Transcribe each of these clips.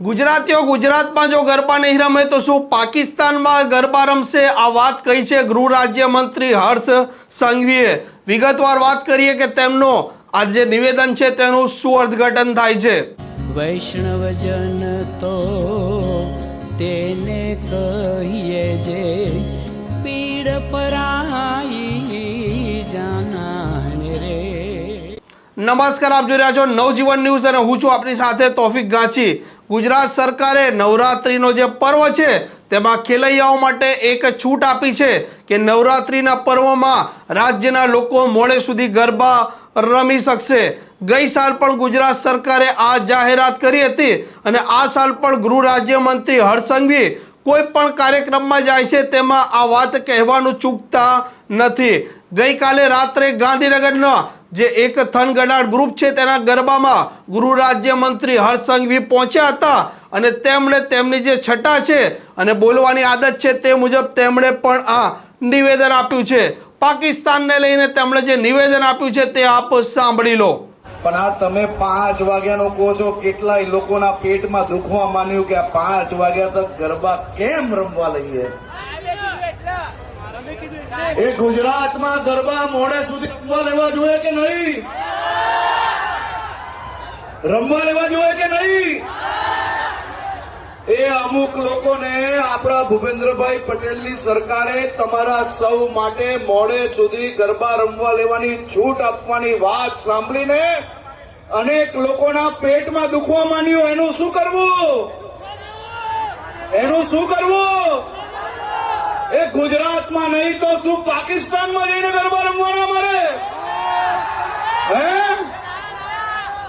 ગુજરાતીઓ ગુજરાતમાં જો ગરબા નહીં રમે તો શું પાકિસ્તાનમાં ગરબા રમશે? આ વાત કહી છે ગૃહ રાજ્યમંત્રી હર્ષ સંઘવીએ. વિગતવાર વાત કરીએ કે તેમનો આ જે નિવેદન છે તેનું શું અર્થઘટન થાય છે? વૈષ્ણવજન તો તેને કહીએ જે પીડ પરાઈ જાનાને રે. નમસ્કાર આપ જોઈ રહ્યા છો નવજીવન ન્યૂઝ અને હું છું આપની સાથે તોફિક ગાંચી. ગુજરાત સરકારે નવરાત્રિનો જે પર્વ છે, તેમાં ખેલૈયાઓ માટે એક છૂટ આપી છે કે નવરાત્રિના પર્વમાં રાજ્યના લોકો મોડે સુધી ગરબા રમી શકશે. ગઈ સાલ પણ ગુજરાત સરકારે આ જાહેરાત કરી હતી અને આ સાલ પણ ગૃહ રાજ્યમંત્રી હર્ષંઘવી કોઈ પણ કાર્યક્રમમાં જાય છે તેમાં આ વાત કહેવાનું ચૂકતા નથી. ગઈકાલે રાત્રે ગાંધીનગરના જે એક થનગડાટ ગ્રુપ છે તેના ગરબામાં ગૃહ રાજ્યમંત્રી હર્ષ સંઘવી પહોંચ્યા હતા અને તેમણે તેમની જે છટા છે અને બોલવાની આદત છે તે મુજબ તેમણે પણ આ નિવેદન આપ્યું છે. પાકિસ્તાનને લઈને તેમણે જે નિવેદન આપ્યું છે તે આપ સાંભળી લો. પણ આ તમે પાંચ વાગ્યાનો કહો છો, કેટલાય લોકોના પેટમાં દુખવા માંડ્યું કે આ પાંચ વાગ્યા તક ગરબા કેમ રમવા લઈએ? એ ગુજરાતમાં ગરબા મોડે સુધી રમવા લેવા જોઈએ કે નહીં? રમવા લેવા જોઈએ કે નહીં? એ અમુક લોકોને આપણા ભૂપેન્દ્રભાઈ પટેલની સરકારે તમારા સૌ માટે મોડે સુધી ગરબા રમવા લેવાની છૂટ આપવાની વાત સાંભળીને અનેક લોકોના પેટમાં દુખવા માંડ્યું. એનું શું કરવું? એનું શું કરવું? ગુજરાતમાં નહીં તો શું પાકિસ્તાનમાં જઈને ગરબા રમવાના મારે?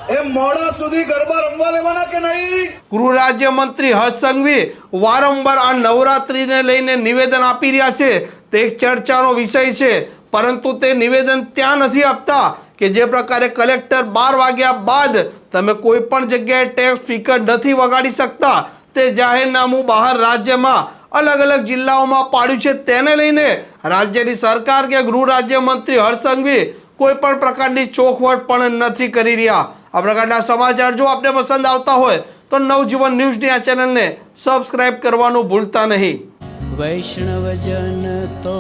એ મોડા સુધી ગરબા રમવા કે નહીં? ગૃહ રાજ્યમંત્રી હર્ષ સંઘવી વારંવાર આ નવરાત્રીને લઈને નિવેદન આપી રહ્યા છે. તે એક ચર્ચાનો વિષય છે. પરંતુ તે નિવેદન ત્યાં નથી આપતા કે જે પ્રકારે કલેક્ટર બાર વાગ્યા બાદ તમે કોઈ પણ જગ્યાએ ટેક્સ સ્પીકર નથી વગાડી શકતા. તે જાહેરનામું બહાર રાજ્યમાં અલગ અલગ જિલ્લાઓમાં પાડ્યું છે. તેને લઈને રાજ્યની સરકાર કે ગૃહ રાજ્યમંત્રી હર્ષ સંઘવી કોઈ પણ પ્રકારની ચોખવટ પણ નથી કરી રહ્યા. આ પ્રકારના સમાચાર જો આપને પસંદ આવતા હોય, તો નવજીવન ન્યૂઝની આ ચેનલને સબસ્ક્રાઇબ કરવાનું ભૂલતા નહીં. વૈષ્ણવજન તો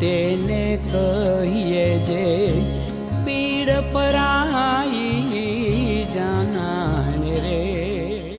તેને કહીએ જે, પીડ પરાઈ